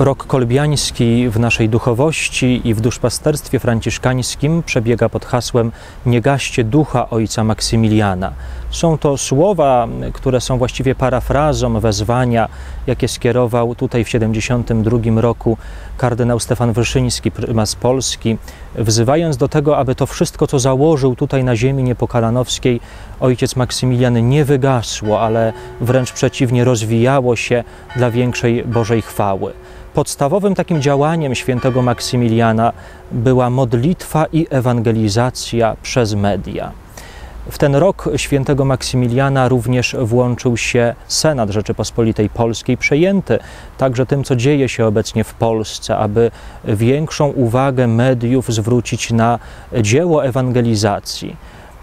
Rok kolbiański w naszej duchowości i w duszpasterstwie franciszkańskim przebiega pod hasłem Nie gaście ducha ojca Maksymiliana. Są to słowa, które są właściwie parafrazą wezwania, jakie skierował tutaj w 72 roku kardynał Stefan Wyszyński, prymas Polski, wzywając do tego, aby to wszystko, co założył tutaj na ziemi niepokalanowskiej, ojciec Maksymilian nie wygasło, ale wręcz przeciwnie rozwijało się dla większej Bożej chwały. Podstawowym takim działaniem świętego Maksymiliana była modlitwa i ewangelizacja przez media. W ten rok świętego Maksymiliana również włączył się Senat Rzeczypospolitej Polskiej, przejęty także tym, co dzieje się obecnie w Polsce, aby większą uwagę mediów zwrócić na dzieło ewangelizacji.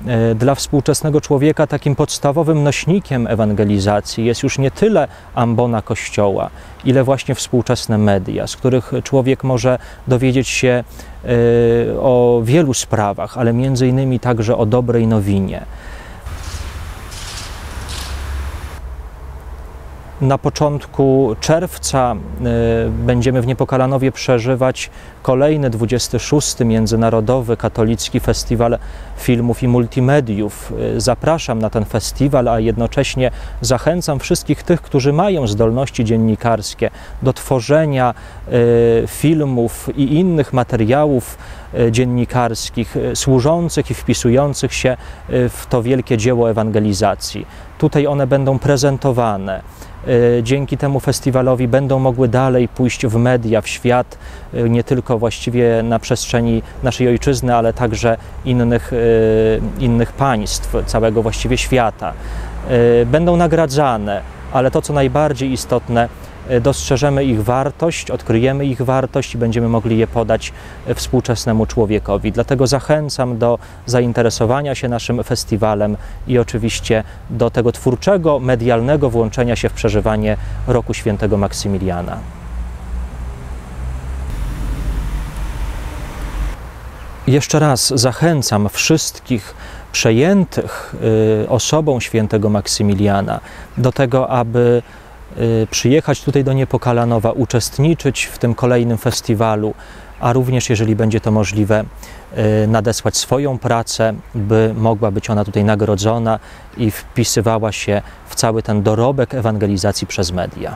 E, dla współczesnego człowieka takim podstawowym nośnikiem ewangelizacji jest już nie tyle ambona Kościoła, ile właśnie współczesne media, z których człowiek może dowiedzieć się o wielu sprawach, ale między innymi także o dobrej nowinie. Na początku czerwca y, będziemy w Niepokalanowie przeżywać kolejny 26. Międzynarodowy Katolicki Festiwal Filmów i Multimediów. Y, zapraszam na ten festiwal, a jednocześnie zachęcam wszystkich tych, którzy mają zdolności dziennikarskie do tworzenia y, filmów i innych materiałów dziennikarskich służących i wpisujących się w to wielkie dzieło ewangelizacji. Tutaj one będą prezentowane. E, dzięki temu festiwalowi będą mogły dalej pójść w media, w świat, e, nie tylko właściwie na przestrzeni naszej ojczyzny, ale także innych, e, innych państw, całego właściwie świata. Będą nagradzane, ale to, co najbardziej istotne, dostrzeżemy ich wartość, odkryjemy ich wartość i będziemy mogli je podać e, współczesnemu człowiekowi. Dlatego zachęcam do zainteresowania się naszym festiwalem i oczywiście do tego twórczego, medialnego włączenia się w przeżywanie roku świętego Maksymiliana. Jeszcze raz zachęcam wszystkich przejętych y, osobą świętego Maksymiliana do tego, aby przyjechać tutaj do Niepokalanowa, uczestniczyć w tym kolejnym festiwalu, a również, jeżeli będzie to możliwe, y, nadesłać swoją pracę, by mogła być ona tutaj nagrodzona i wpisywała się w cały ten dorobek ewangelizacji przez media.